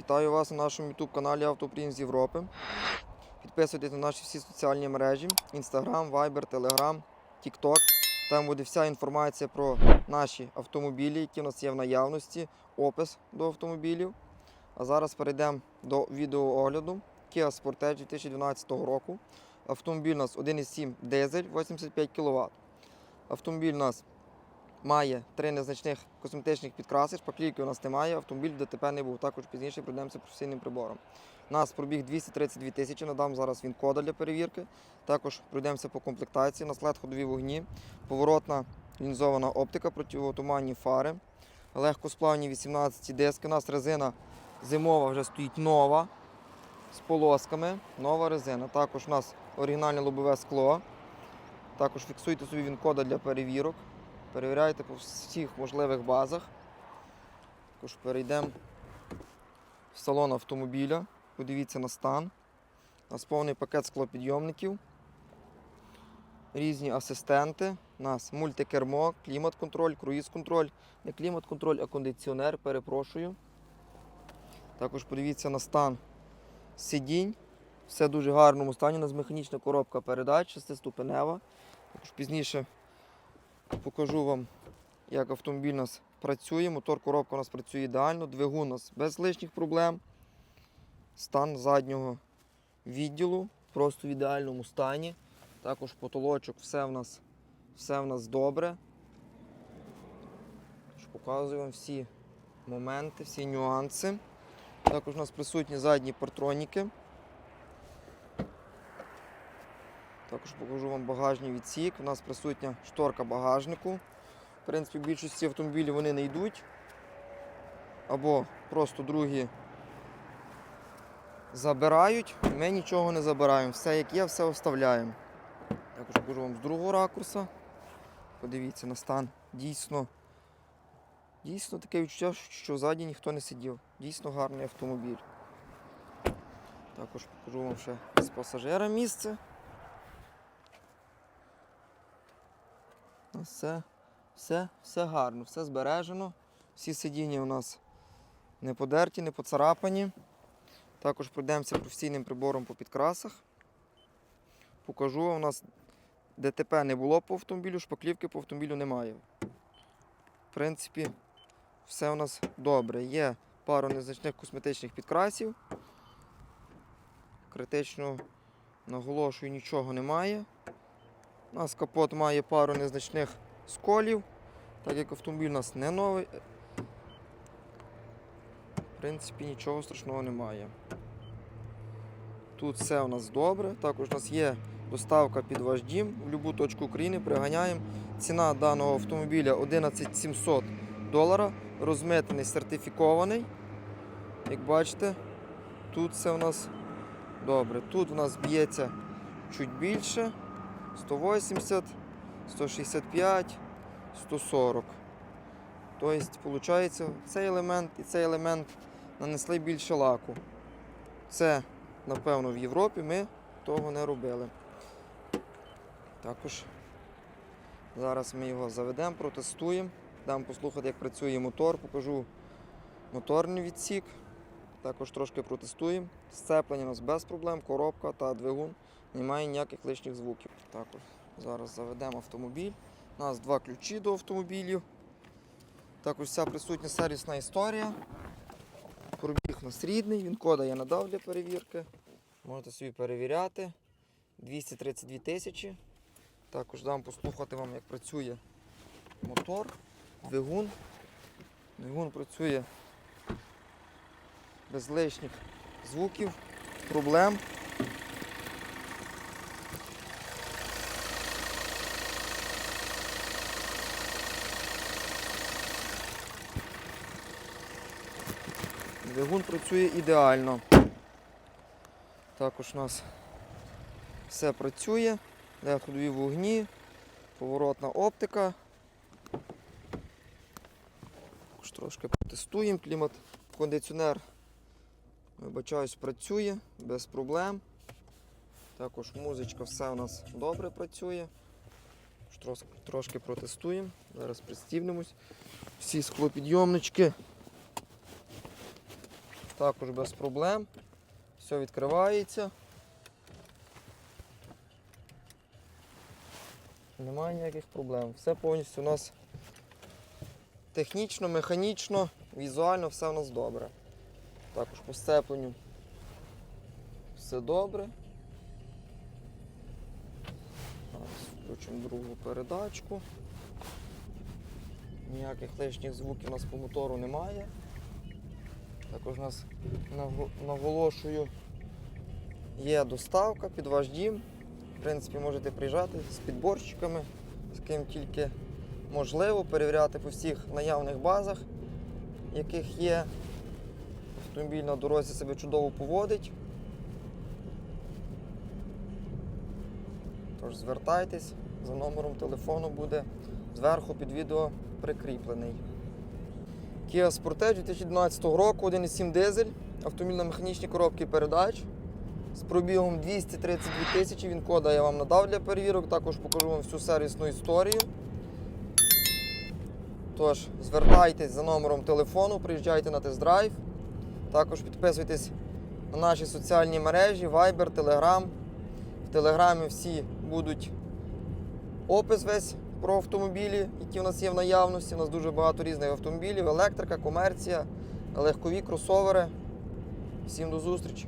Вітаю вас на нашому YouTube каналі Автопрім з Європи. Підписуйтесь на наші всі соціальні мережі: Instagram, Viber, Telegram, TikTok. Там буде вся інформація про наші автомобілі, які в нас є в наявності, опис до автомобілів. А зараз перейдемо до відеоогляду Kia Sportage 2012 року. Автомобіль у нас 1,7 дизель 85 кВт. Автомобіль у нас має три незначних косметичних підкраси, шпаклівки у нас немає, автомобіль ДТП не був. Також пізніше пройдемося професійним прибором. У нас пробіг 232 тисячі, надам зараз він кода для перевірки. Також пройдемося по комплектації, на след ходові вогні, поворотна лінзована оптика, противотуманні фари, легкосплавні 18 диски. У нас резина зимова вже стоїть нова з полосками, нова резина. Також у нас оригінальне лобове скло. Також фіксуйте собі він кода для перевірок. Перевіряйте по всіх можливих базах. Також перейдемо в салон автомобіля. Подивіться на стан. У нас повний пакет склопідйомників. Різні асистенти. У нас мультикермо, клімат-контроль, круїз-контроль. Не клімат-контроль, а кондиціонер, перепрошую. Також подивіться на стан сидінь. Все дуже гарному стані. У нас механічна коробка передач, шестиступенева. Також пізніше покажу вам, як автомобіль у нас працює. Мотор коробка у нас працює ідеально, двигун у нас без лишніх проблем. Стан заднього відділу просто в ідеальному стані. Також потолочок, все в нас, все в нас добре. Показую вам всі моменти, всі нюанси. Також у нас присутні задні партроніки. Також покажу вам багажний відсік. У нас присутня шторка багажнику. В принципі, в більшості автомобілів вони не йдуть. Або просто другі забирають. Ми нічого не забираємо. Все як є, все оставляємо. Також покажу вам з другого ракурса. Подивіться на стан. Дійсно, дійсно таке відчуття, що ззаді ніхто не сидів. Дійсно гарний автомобіль. Також покажу вам ще з пасажира місце. Все, все, все гарно, все збережено. Всі сидіння у нас не подерті, не поцарапані. Також пройдемося професійним прибором по підкрасах. Покажу, у нас ДТП не було по автомобілю, шпаклівки по автомобілю немає. В принципі, все у нас добре. Є пару незначних косметичних підкрасів. Критично наголошую, нічого немає. У нас капот має пару незначних сколів, так як автомобіль у нас не новий. В принципі, нічого страшного немає. Тут все у нас добре. Також у нас є доставка під ваш дім в будь-яку точку України. Приганяємо. Ціна даного автомобіля 11 700 долара. Розмитний, сертифікований. Як бачите, тут все у нас добре. Тут у нас б'ється чуть більше. 180, 165, 140. Тобто, виходить, цей елемент і цей елемент нанесли більше лаку. Це, напевно, в Європі ми того не робили. Також зараз ми його заведемо, протестуємо, дам послухати, як працює мотор, покажу моторний відсік. Також трошки протестуємо. Сцеплення у нас без проблем, коробка та двигун. Немає ніяких лишніх звуків. Також зараз заведемо автомобіль. У нас два ключі до автомобілів. Також вся присутня сервісна історія. Пробіг у нас рідний, він кода я надав для перевірки. Можете собі перевіряти. 232 тисячі. Також дам послухати вам, як працює мотор, двигун. Двигун працює без лишніх звуків, проблем. Двигун працює ідеально. Також у нас все працює, де ходові вогні, поворотна оптика. Також трошки протестуємо. Клімат кондиціонер, вибачаюсь, працює без проблем. Також музичка все у нас добре працює. Трошки, протестуємо. Зараз пристібнемось. Всі склопідйомнички. Також без проблем. Все відкривається. Немає ніяких проблем. Все повністю у нас технічно, механічно, візуально все у нас добре. Також по сцепленню все добре. Зараз включимо другу передачку. Ніяких лишніх звуків у нас по мотору немає. Також у нас наголошую, є доставка під ваш дім. В принципі, можете приїжджати з підборщиками, з ким тільки можливо, перевіряти по всіх наявних базах, яких є. Автомобіль на дорозі себе чудово поводить. Тож звертайтесь, за номером телефону буде зверху під відео прикріплений. Kia Sportage 2012 року, 1,7 дизель, автомобіль на механічній коробці передач з пробігом 232 тисячі. Він кода я вам надав для перевірок, також покажу вам всю сервісну історію. Тож, звертайтесь за номером телефону, приїжджайте на тест-драйв. Також підписуйтесь на наші соціальні мережі, Viber, Telegram. В Телеграмі всі будуть опис весь про автомобілі, які в нас є в наявності. У нас дуже багато різних автомобілів, електрика, комерція, легкові кросовери. Всім до зустрічі!